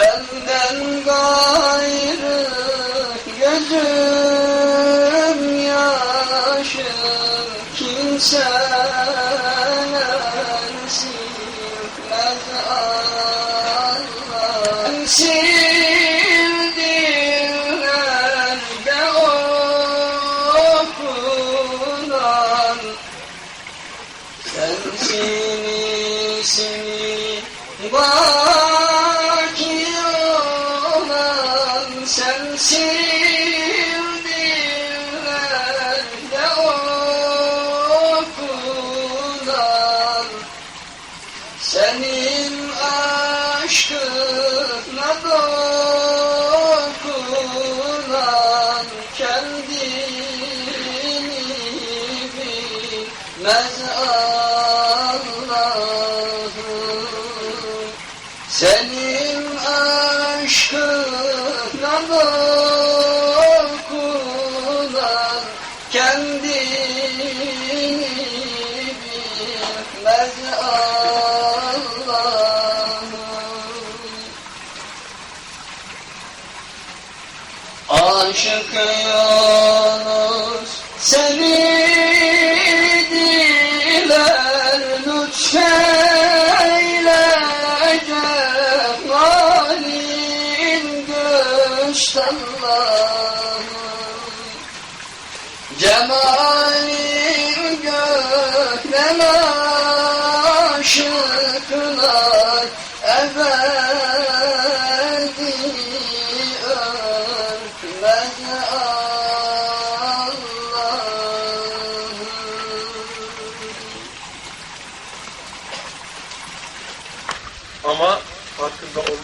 Senden gayrı gözüm yaşım kimseler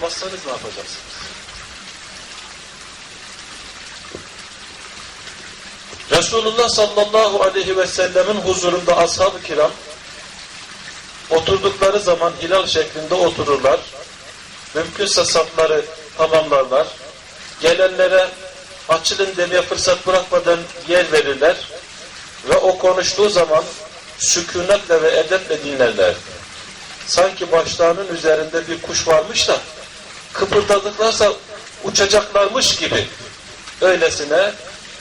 farkında olmazsanız ne yapacaksınız? Resulullah sallallahu aleyhi ve sellemin huzurunda ashab-ı kiram oturdukları zaman hilal şeklinde otururlar. Mümkünse safları tamamlarlar. Gelenlere açılın demeye fırsat bırakmadan yer verirler. Ve o konuştuğu zaman sükunetle ve edeple dinlerlerdi sanki başlarının üzerinde bir kuş varmış da kıpırdadıklarsa uçacaklarmış gibi öylesine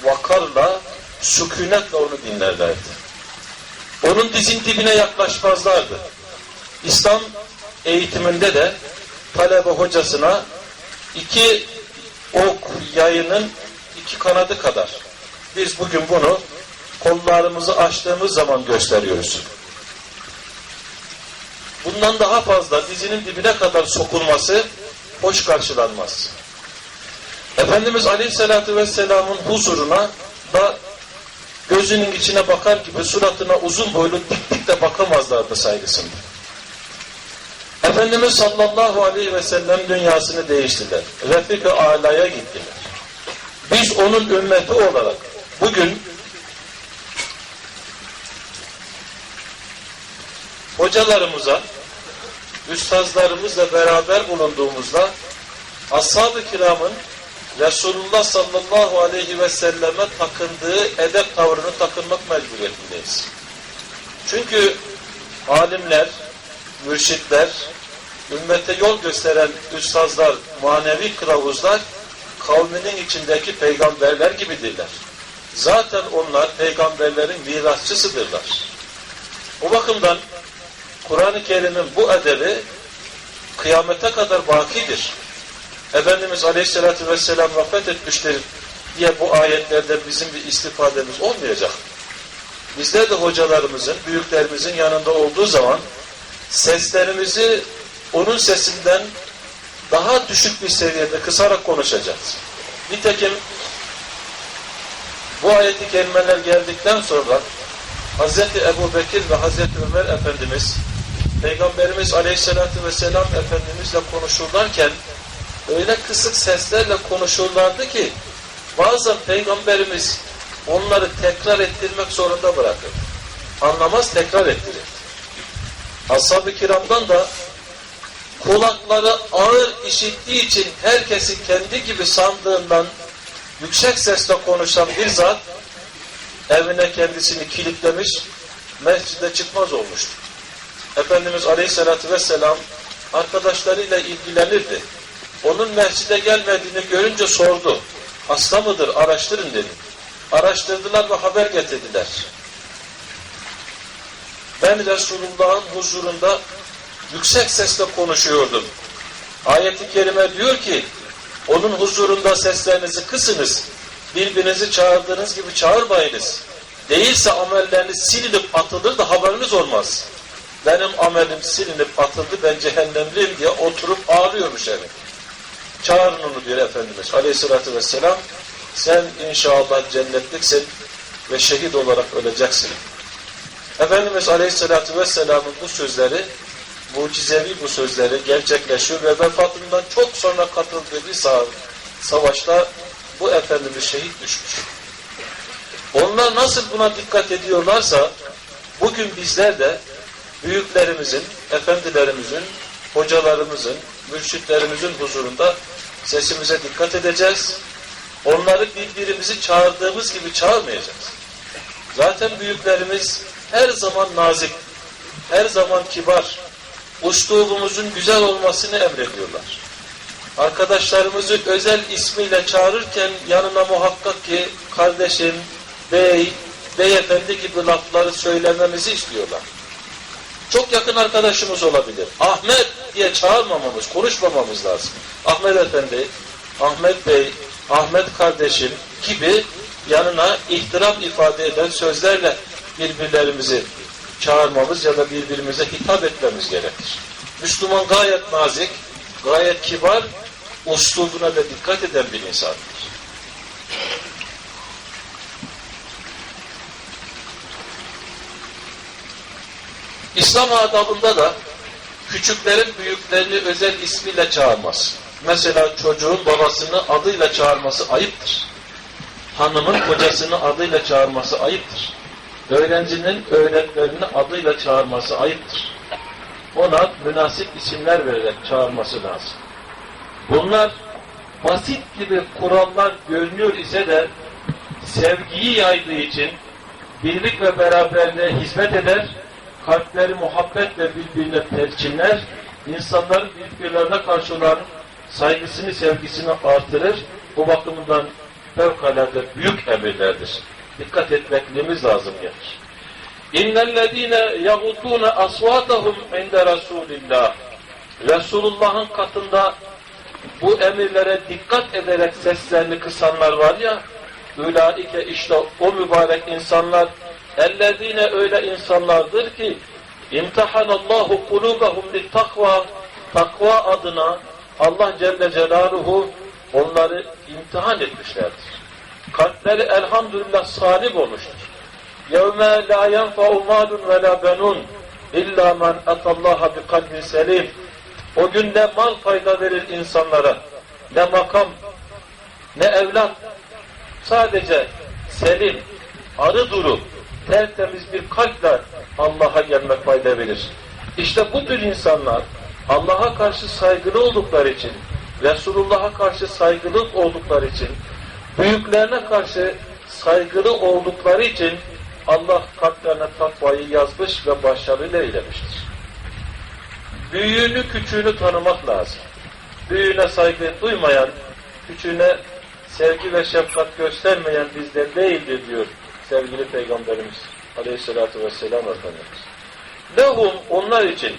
vakarla, sükunetle onu dinlerlerdi. Onun dizin dibine yaklaşmazlardı. İslam eğitiminde de talebe hocasına iki ok yayının iki kanadı kadar. Biz bugün bunu kollarımızı açtığımız zaman gösteriyoruz bundan daha fazla dizinin dibine kadar sokulması hoş karşılanmaz. Efendimiz Aleyhisselatü Vesselam'ın huzuruna da gözünün içine bakar gibi suratına uzun boylu dik dik de bakamazlardı saygısında. Efendimiz sallallahu aleyhi ve sellem dünyasını değiştiler. Refik-i Ala'ya gittiler. Biz onun ümmeti olarak bugün hocalarımıza, üstazlarımızla beraber bulunduğumuzda ashab-ı kiramın Resulullah sallallahu aleyhi ve selleme takındığı edep tavrını takınmak mecburiyetindeyiz. Çünkü alimler, mürşitler, ümmete yol gösteren üstazlar, manevi kılavuzlar kavminin içindeki peygamberler gibidirler. Zaten onlar peygamberlerin mirasçısıdırlar. O bakımdan Kur'an-ı Kerim'in bu edebi kıyamete kadar bakidir. Efendimiz Aleyhisselatü Vesselam vefat etmiştir diye bu ayetlerde bizim bir istifademiz olmayacak. Bizler de hocalarımızın, büyüklerimizin yanında olduğu zaman seslerimizi onun sesinden daha düşük bir seviyede kısarak konuşacağız. Nitekim bu ayeti kelimeler geldikten sonra Hz. Ebu Bekir ve Hz. Ömer Efendimiz Peygamberimiz Aleyhisselatü Vesselam Efendimizle konuşurlarken öyle kısık seslerle konuşurlardı ki bazen Peygamberimiz onları tekrar ettirmek zorunda bırakır. Anlamaz tekrar ettirir. Ashab-ı kiramdan da kulakları ağır işittiği için herkesin kendi gibi sandığından yüksek sesle konuşan bir zat evine kendisini kilitlemiş, mescide çıkmaz olmuştur. Efendimiz Aleyhisselatü Vesselam arkadaşlarıyla ilgilenirdi. onun mescide gelmediğini görünce sordu. Hasta mıdır? Araştırın dedi. Araştırdılar ve haber getirdiler. Ben Resulullah'ın huzurunda yüksek sesle konuşuyordum. Ayet-i kerime diyor ki, onun huzurunda seslerinizi kısınız, birbirinizi çağırdığınız gibi çağırmayınız. Değilse amelleriniz silinip atılır da haberiniz olmaz. Benim amelim silinip atıldı, ben cehennemliyim diye oturup ağlıyormuş evet. Çağırın onu diyor Efendimiz Aleyhisselatü Vesselam. Sen inşallah cennetliksin ve şehit olarak öleceksin. Efendimiz Aleyhisselatü Vesselam'ın bu sözleri, mucizevi bu sözleri gerçekleşiyor ve vefatından çok sonra katıldığı bir savaşta bu Efendimiz şehit düşmüş. Onlar nasıl buna dikkat ediyorlarsa, bugün bizler de büyüklerimizin, efendilerimizin, hocalarımızın, mürşitlerimizin huzurunda sesimize dikkat edeceğiz. Onları birbirimizi çağırdığımız gibi çağırmayacağız. Zaten büyüklerimiz her zaman nazik, her zaman kibar, uslubumuzun güzel olmasını emrediyorlar. Arkadaşlarımızı özel ismiyle çağırırken yanına muhakkak ki kardeşim, bey, beyefendi gibi lafları söylememizi istiyorlar. Çok yakın arkadaşımız olabilir. Ahmet diye çağırmamamız, konuşmamamız lazım. Ahmet Efendi, Ahmet Bey, Ahmet kardeşim gibi yanına ihtiram ifade eden sözlerle birbirlerimizi çağırmamız ya da birbirimize hitap etmemiz gerekir. Müslüman gayet nazik, gayet kibar, uslubuna da dikkat eden bir insandır. İslam adabında da küçüklerin büyüklerini özel ismiyle çağırmaz. Mesela çocuğun babasını adıyla çağırması ayıptır. Hanımın kocasını adıyla çağırması ayıptır. Öğrencinin öğretmenini adıyla çağırması ayıptır. Ona münasip isimler vererek çağırması lazım. Bunlar basit gibi kurallar görünüyor ise de sevgiyi yaydığı için birlik ve beraberliğe hizmet eder, kalpleri muhabbetle birbirine perçinler, insanların birbirlerine karşı olan saygısını, sevgisini artırır. Bu bakımından fevkalade büyük emirlerdir. Dikkat etmekliğimiz lazım gelir. İnnellezîne yaguddûne asvâtahum inde Rasûlillâh. Resulullah'ın katında bu emirlere dikkat ederek seslerini kısanlar var ya, ulaike işte o mübarek insanlar, ellezine öyle insanlardır ki, imtihanallahu kulubahum lit takva, takva adına Allah Celle Celaluhu onları imtihan etmişlerdir. Kalpleri elhamdülillah salim olmuştur. يَوْمَ لَا يَنْفَعُ مَالٌ وَلَا بَنُونَ اِلَّا مَنْ اَتَ اللّٰهَ بِقَلْبٍ selim. O günde mal fayda verir insanlara. Ne makam, ne evlat. Sadece selim, arı duru, tertemiz bir kalple Allah'a gelmek fayda verir. İşte bu tür insanlar Allah'a karşı saygılı oldukları için, Resulullah'a karşı saygılı oldukları için, büyüklerine karşı saygılı oldukları için Allah kalplerine takvayı yazmış ve başarıyla eylemiştir. Büyüğünü küçüğünü tanımak lazım. Büyüğüne saygı duymayan, küçüğüne sevgi ve şefkat göstermeyen bizden değildir diyor sevgili Peygamberimiz Aleyhisselatü Vesselam Efendimiz. Lehum onlar için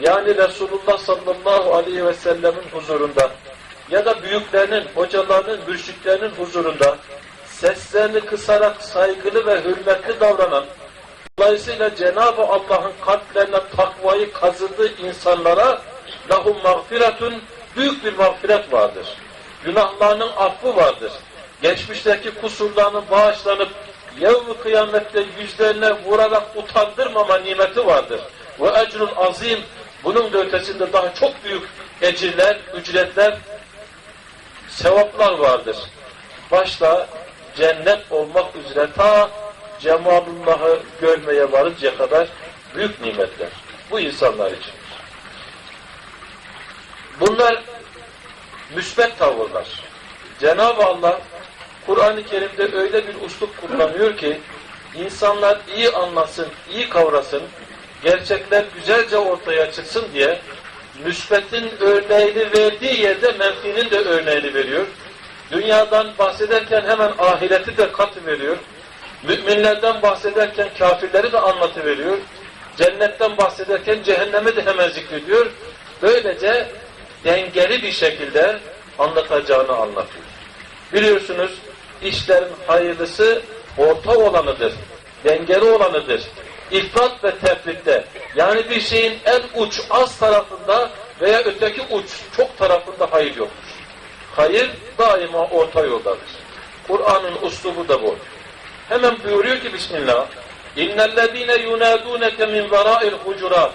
yani Resulullah sallallahu aleyhi ve sellemin huzurunda ya da büyüklerinin, hocalarının, mürşitlerinin huzurunda seslerini kısarak saygılı ve hürmetli davranan, dolayısıyla Cenab-ı Allah'ın kalplerine takvayı kazıdığı insanlara lahum mağfiretun büyük bir mağfiret vardır. Günahlarının affı vardır. Geçmişteki kusurlarının bağışlanıp yevmi kıyamette yüzlerine vurarak utandırmama nimeti vardır. Ve ecrun azim bunun da ötesinde daha çok büyük ecirler, ücretler, sevaplar vardır. Başta cennet olmak üzere ta Cemalullah'ı görmeye varıncaya kadar büyük nimetler. Bu insanlar için. Bunlar müsbet tavırlar. Cenab-ı Allah Kur'an-ı Kerim'de öyle bir uslup kullanıyor ki insanlar iyi anlasın, iyi kavrasın, gerçekler güzelce ortaya çıksın diye müsbetin örneğini verdiği yerde menfinin de örneğini veriyor. Dünyadan bahsederken hemen ahireti de katı veriyor. Müminlerden bahsederken kafirleri de anlatı veriyor. Cennetten bahsederken cehennemi de hemen zikrediyor. Böylece dengeli bir şekilde anlatacağını anlatıyor. Biliyorsunuz işlerin hayırlısı orta olanıdır. Dengeli olanıdır. İfrat ve tefritte yani bir şeyin en uç az tarafında veya öteki uç çok tarafında hayır yoktur. Hayır daima orta yoldadır. Kur'an'ın uslubu da bu. Hemen buyuruyor ki Bismillah İnnellezîne yunâdûneke min verâil hucurat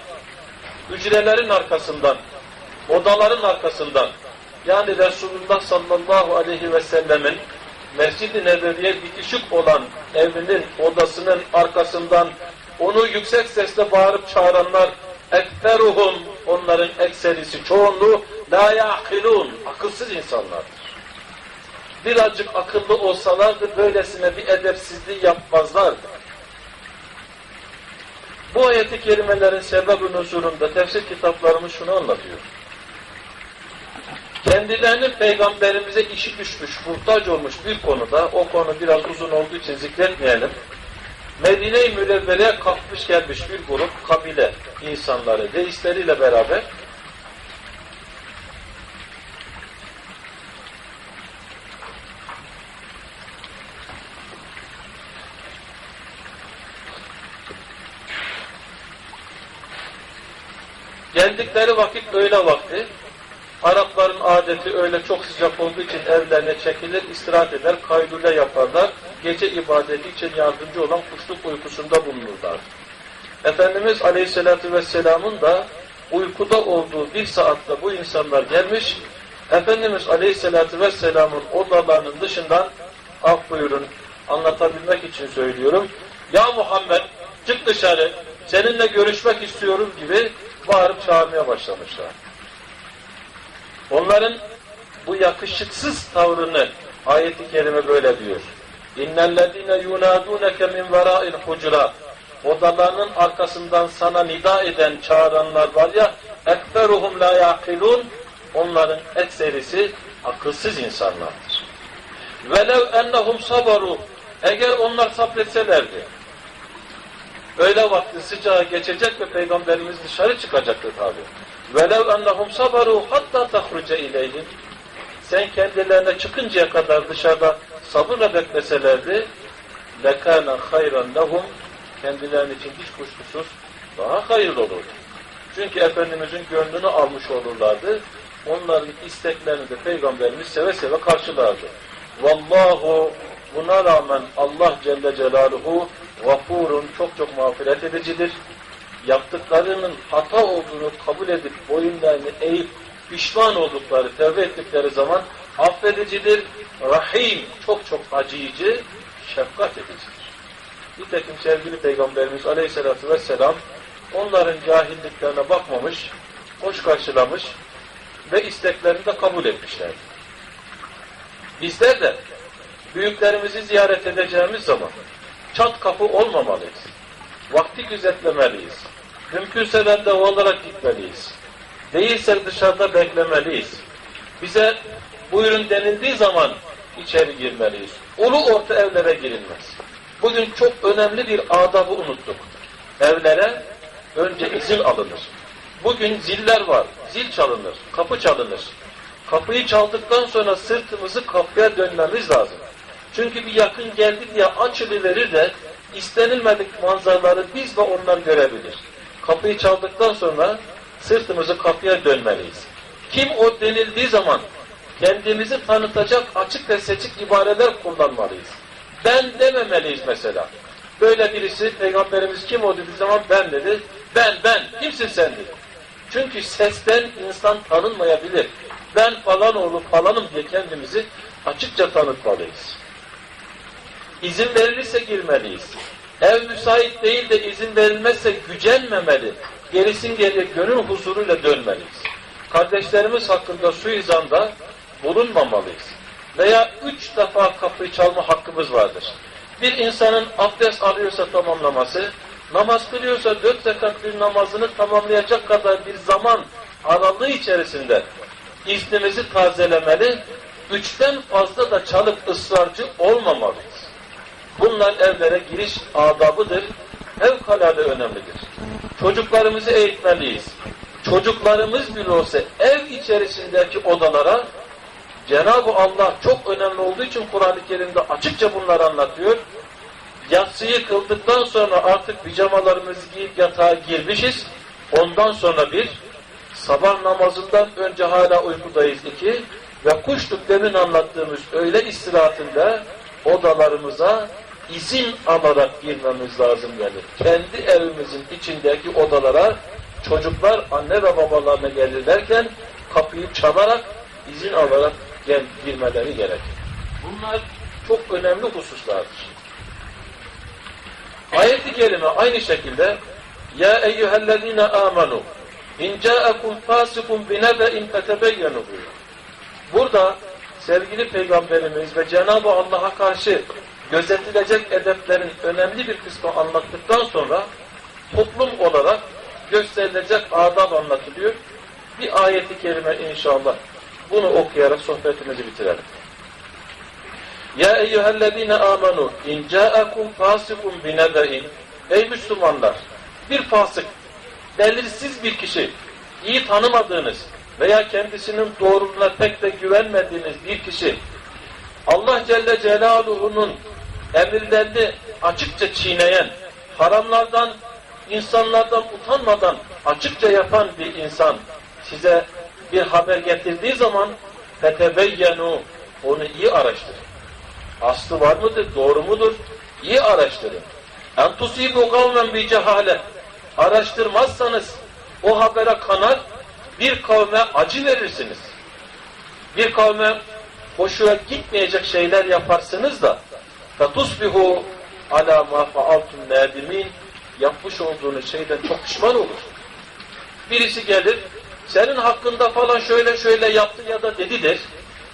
Hücrelerin arkasından, odaların arkasından yani Resulullah sallallahu aleyhi ve sellemin Mescid-i Nebevi'ye bitişik olan evinin odasının arkasından onu yüksek sesle bağırıp çağıranlar ekteruhum onların ekserisi çoğunluğu la ya'kilun akılsız insanlardır. Birazcık akıllı olsalardı böylesine bir edepsizliği yapmazlardı. Bu ayeti kerimelerin sebeb-i nuzulunda tefsir kitaplarımız şunu anlatıyor. Kendilerinin peygamberimize işi düşmüş, muhtaç olmuş bir konuda, o konu biraz uzun olduğu için zikretmeyelim. Medine-i Münevvere'ye kalkmış gelmiş bir grup kabile insanları, reisleriyle beraber geldikleri vakit öğle vakti Arapların adeti öyle çok sıcak olduğu için evlerine çekilir, istirahat eder, kaydule yaparlar. Gece ibadeti için yardımcı olan kuşluk uykusunda bulunurlar. Efendimiz Aleyhisselatü Vesselam'ın da uykuda olduğu bir saatte bu insanlar gelmiş, Efendimiz Aleyhisselatü Vesselam'ın odalarının dışından, af buyurun, anlatabilmek için söylüyorum, Ya Muhammed çık dışarı, seninle görüşmek istiyorum gibi bağırıp çağırmaya başlamışlar. Onların bu yakışıksız tavrını ayeti kerime böyle diyor. İnnellezine yunaduneke min vera'il hucurat. Odalarının arkasından sana nida eden, çağıranlar var ya, ekferuhum la yaqilun. Onların ekserisi akılsız insanlardır. Velev ennehum sabaru. Eğer onlar sabretselerdi, öğle vakti sıcağı geçecek ve Peygamberimiz dışarı çıkacaktı tabi. Velev ennehum sabaru hatta tahruce ileyhim. Sen kendilerine çıkıncaya kadar dışarıda sabırla bekleselerdi lekâne hayran lehum kendilerinin için hiç kuşkusuz daha hayırlı olurdu. Çünkü Efendimizin gönlünü almış olurlardı. Onların isteklerini de Peygamberimiz seve seve karşılardı. Vallahu buna rağmen Allah Celle Celaluhu gafurun çok çok mağfiret edicidir yaptıklarının hata olduğunu kabul edip boyunlarını eğip pişman oldukları, tevbe ettikleri zaman affedicidir, rahim, çok çok acıyıcı, şefkat edicidir. Nitekim sevgili Peygamberimiz Aleyhisselatü Vesselam onların cahilliklerine bakmamış, hoş karşılamış ve isteklerini de kabul etmişlerdi. Bizler de büyüklerimizi ziyaret edeceğimiz zaman çat kapı olmamalıyız. Vakti gözetlemeliyiz. Mümkünse randevu olarak gitmeliyiz. Değilse dışarıda beklemeliyiz. Bize buyurun denildiği zaman içeri girmeliyiz. Ulu orta evlere girilmez. Bugün çok önemli bir adabı unuttuk. Evlere önce izin alınır. Bugün ziller var. Zil çalınır. Kapı çalınır. Kapıyı çaldıktan sonra sırtımızı kapıya dönmemiz lazım. Çünkü bir yakın geldi diye açılıverir de istenilmedik manzaraları biz ve onlar görebilir. Kapıyı çaldıktan sonra sırtımızı kapıya dönmeliyiz. Kim o denildiği zaman kendimizi tanıtacak açık ve seçik ibareler kullanmalıyız. Ben dememeliyiz mesela. Böyle birisi Peygamberimiz kim o dediği zaman ben dedi. Ben, ben. Kimsin sen dedi. Çünkü sesten insan tanınmayabilir. Ben falan oğlu falanım diye kendimizi açıkça tanıtmalıyız. İzin verilirse girmeliyiz. Ev müsait değil de izin verilmezse gücenmemeli. Gerisin geriye gönül huzuruyla dönmeliyiz. Kardeşlerimiz hakkında suizanda bulunmamalıyız. Veya üç defa kapıyı çalma hakkımız vardır. Bir insanın abdest alıyorsa tamamlaması, namaz kılıyorsa dört rekat bir namazını tamamlayacak kadar bir zaman aralığı içerisinde iznimizi tazelemeli, üçten fazla da çalıp ısrarcı olmamalıyız. Bunlar evlere giriş adabıdır, fevkalade önemlidir. Çocuklarımızı eğitmeliyiz. Çocuklarımız bile olsa ev içerisindeki odalara Cenab-ı Allah çok önemli olduğu için Kur'an-ı Kerim'de açıkça bunları anlatıyor. Yatsıyı kıldıktan sonra artık pijamalarımızı giyip yatağa girmişiz. Ondan sonra bir, sabah namazından önce hala uykudayız iki ve kuşluk demin anlattığımız öğle istirahatinde odalarımıza izin alarak girmemiz lazım gelir. Kendi evimizin içindeki odalara çocuklar anne ve babalarına gelirlerken kapıyı çalarak izin alarak gel, girmeleri gerekir. Bunlar çok önemli hususlardır. Ayet-i kerime aynı şekilde Ya eyyühellezine amanu in ca'akum fasikun binebe'in fetebeyyenu buyuruyor. Burada sevgili Peygamberimiz ve Cenab-ı Allah'a karşı gözetilecek edeplerin önemli bir kısmı anlattıktan sonra toplum olarak gösterilecek adab anlatılıyor. Bir ayeti kerime inşallah bunu okuyarak sohbetimizi bitirelim. Ya eyyühellezine amanu in ca'akum fasikun binebe'in Ey Müslümanlar! Bir fasık, belirsiz bir kişi, iyi tanımadığınız veya kendisinin doğruluğuna pek de güvenmediğiniz bir kişi, Allah Celle Celaluhu'nun emirlerini açıkça çiğneyen, haramlardan, insanlardan utanmadan açıkça yapan bir insan size bir haber getirdiği zaman fetebeyyenu onu iyi araştırın. Aslı var mıdır? Doğru mudur? İyi araştırın. En tusibu kavmen bi cehale. Araştırmazsanız o habere kanar, bir kavme acı verirsiniz. Bir kavme hoşuna gitmeyecek şeyler yaparsınız da fetusbihu ala ma faaltum nadimin yapmış olduğunuz şeyden çok pişman olur. Birisi gelir, senin hakkında falan şöyle şöyle yaptı ya da dedi der.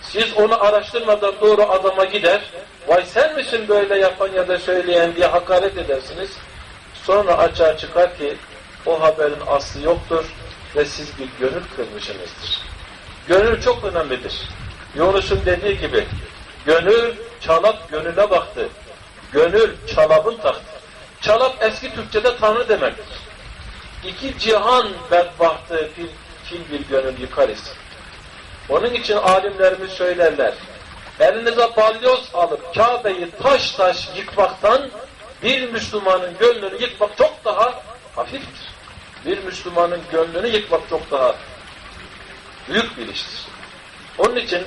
Siz onu araştırmadan doğru adama gider. Vay sen misin böyle yapan ya da söyleyen diye hakaret edersiniz. Sonra açığa çıkar ki o haberin aslı yoktur ve siz bir gönül kırmışsınızdır. Gönül çok önemlidir. Yunus'un dediği gibi gönül çalap gönüle baktı. Gönül çalabın taktı. Çalap eski Türkçe'de tanrı demektir. İki cihan bedbahtı fil, fil bir gönül yıkarız. Onun için alimlerimiz söylerler. Elinize balyoz alıp Kabe'yi taş taş yıkmaktan bir Müslümanın gönlünü yıkmak çok daha hafiftir. Bir Müslümanın gönlünü yıkmak çok daha büyük bir iştir. Onun için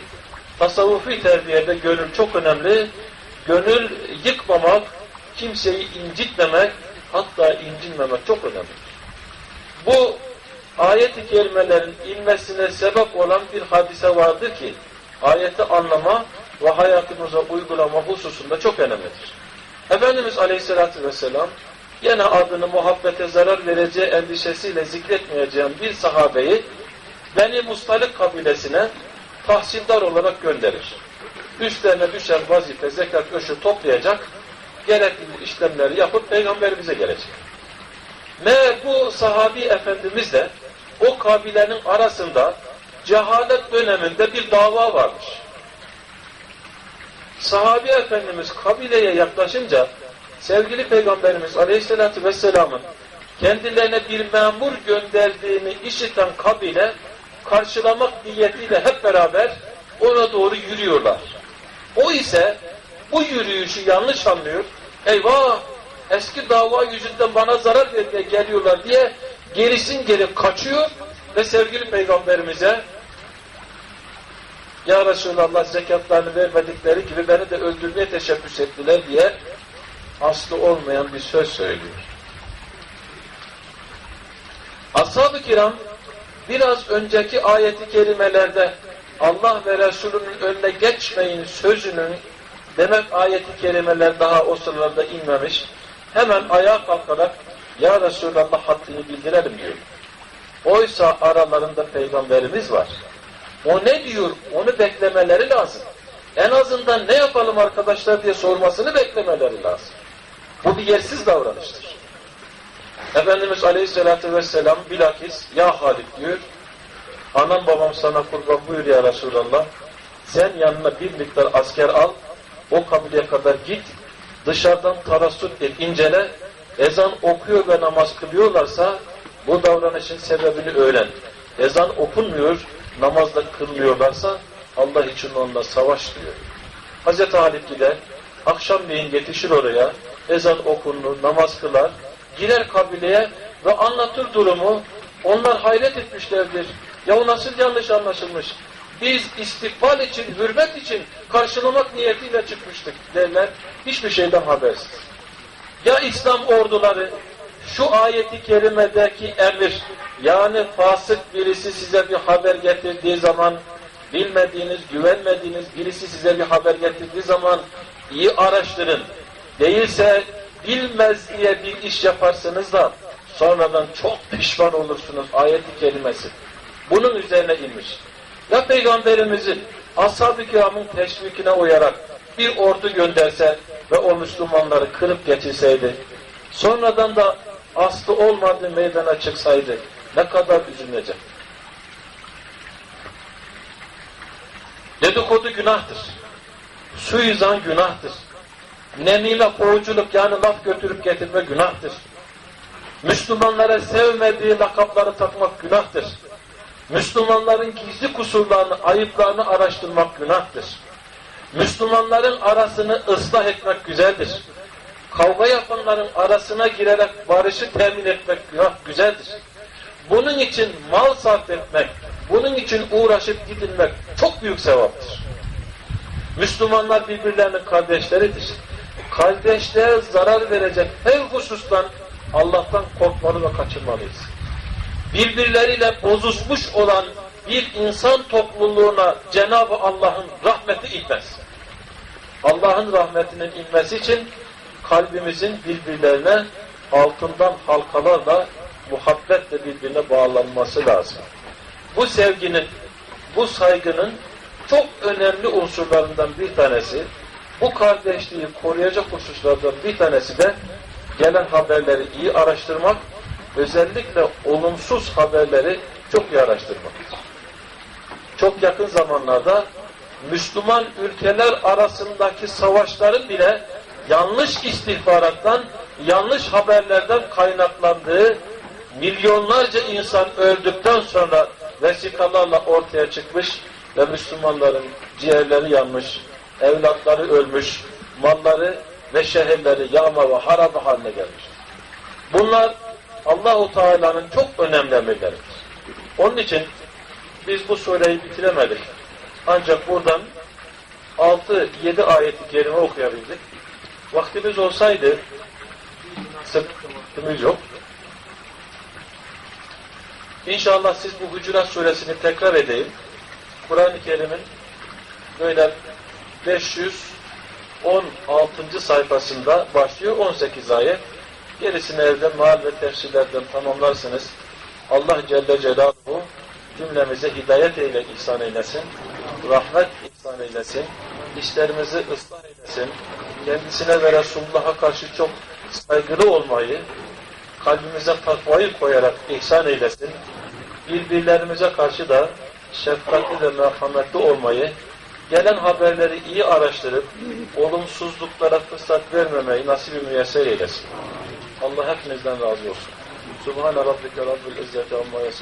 tasavvufi terbiyede gönül çok önemli. Gönül yıkmamak, kimseyi incitmemek, hatta incinmemek çok önemlidir. Bu ayet-i kerimelerin inmesine sebep olan bir hadise vardır ki ayeti anlama ve hayatımıza uygulama hususunda çok önemlidir. Efendimiz Aleyhisselatü Vesselam yine adını muhabbete zarar vereceği endişesiyle zikretmeyeceğim bir sahabeyi Beni Mustalik kabilesine tahsildar olarak gönderir. Üstlerine düşen vazife zekat öşü toplayacak, gerekli işlemleri yapıp peygamberimize gelecek. Meğer bu sahabi efendimiz de o kabilenin arasında cehalet döneminde bir dava varmış. Sahabi efendimiz kabileye yaklaşınca sevgili peygamberimiz aleyhissalatü vesselamın kendilerine bir memur gönderdiğini işiten kabile karşılamak niyetiyle hep beraber ona doğru yürüyorlar. O ise bu yürüyüşü yanlış anlıyor. Eyvah eski dava yüzünden bana zarar vermeye geliyorlar diye gerisin geri kaçıyor ve sevgili peygamberimize Ya Resulallah zekatlarını vermedikleri gibi beni de öldürmeye teşebbüs ettiler diye aslı olmayan bir söz söylüyor. Ashab-ı kiram biraz önceki ayeti kerimelerde Allah ve Resulünün önüne geçmeyin sözünün demek ayeti kerimeler daha o sıralarda inmemiş. Hemen ayağa kalkarak Ya Resulallah haddini bildirelim diyor. Oysa aralarında peygamberimiz var. O ne diyor? Onu beklemeleri lazım. En azından ne yapalım arkadaşlar diye sormasını beklemeleri lazım. Bu bir yersiz davranıştır. Efendimiz Aleyhisselatü Vesselam bilakis ya Halid diyor Anam babam sana kurban buyur ya Resulallah. Sen yanına bir miktar asker al, o kabileye kadar git, dışarıdan tarassut et, incele, ezan okuyor ve namaz kılıyorlarsa bu davranışın sebebini öğren. Ezan okunmuyor, namazda kılmıyorlarsa Allah için onunla savaş diyor. Hazreti Halit gider, akşamleyin yetişir oraya, ezan okunur, namaz kılar, girer kabileye ve anlatır durumu. Onlar hayret etmişlerdir. Ya nasıl yanlış anlaşılmış? Biz istikbal için, hürmet için karşılamak niyetiyle çıkmıştık derler. Hiçbir şeyden habersiz. Ya İslam orduları şu ayeti kerimedeki emir yani fasık birisi size bir haber getirdiği zaman bilmediğiniz, güvenmediğiniz birisi size bir haber getirdiği zaman iyi araştırın. Değilse bilmez diye bir iş yaparsınız da sonradan çok pişman olursunuz ayeti kelimesi. Bunun üzerine inmiş. Ya Peygamberimizin ashab-ı kiramın teşvikine uyarak bir ordu gönderse ve o Müslümanları kırıp getirseydi, sonradan da aslı olmadığı meydana çıksaydı ne kadar üzülecek. Dedikodu günahtır. Suizan günahtır. Nemime kovuculuk yani laf götürüp getirme günahtır. Müslümanlara sevmediği lakapları takmak günahtır. Müslümanların gizli kusurlarını, ayıplarını araştırmak günahtır. Müslümanların arasını ıslah etmek güzeldir. Kavga yapanların arasına girerek barışı temin etmek günah güzeldir. Bunun için mal sarf etmek, bunun için uğraşıp gidilmek çok büyük sevaptır. Müslümanlar birbirlerinin kardeşleridir. Kardeşliğe zarar verecek her husustan Allah'tan korkmalı ve kaçınmalıyız. Birbirleriyle bozuşmuş olan bir insan topluluğuna Cenab-ı Allah'ın rahmeti inmez. Allah'ın rahmetinin inmesi için kalbimizin birbirlerine altından halkalarla muhabbetle birbirine bağlanması lazım. Bu sevginin, bu saygının çok önemli unsurlarından bir tanesi, bu kardeşliği koruyacak hususlardan bir tanesi de gelen haberleri iyi araştırmak, özellikle olumsuz haberleri çok iyi araştırmak. Çok yakın zamanlarda Müslüman ülkeler arasındaki savaşların bile yanlış istihbarattan, yanlış haberlerden kaynaklandığı milyonlarca insan öldükten sonra vesikalarla ortaya çıkmış ve Müslümanların ciğerleri yanmış, evlatları ölmüş, malları ve şehirleri yağma ve harabe haline gelmiş. Bunlar Allahu Teala'nın çok önemli emirleridir. Onun için biz bu sureyi bitiremedik. Ancak buradan 6-7 ayeti kerime okuyabildik. Vaktimiz olsaydı sıkıntımız yok. İnşallah siz bu Hucurat suresini tekrar edeyim. Kur'an-ı Kerim'in böyle 516. sayfasında başlıyor 18 ayet. Gerisini evde maal ve tefsirlerden tamamlarsınız. Allah Celle Celaluhu cümlemize hidayet eyle ihsan eylesin. Rahmet ihsan eylesin. İşlerimizi ıslah eylesin. Kendisine ve Resulullah'a karşı çok saygılı olmayı, kalbimize takvayı koyarak ihsan eylesin. Birbirlerimize karşı da şefkatli ve merhametli olmayı, gelen haberleri iyi araştırıp olumsuzluklara fırsat vermemeyi nasip-i müyesser eylesin. Allah hepinizden razı olsun. Subhane Rabbike Rabbil İzzeti Amma Yasif.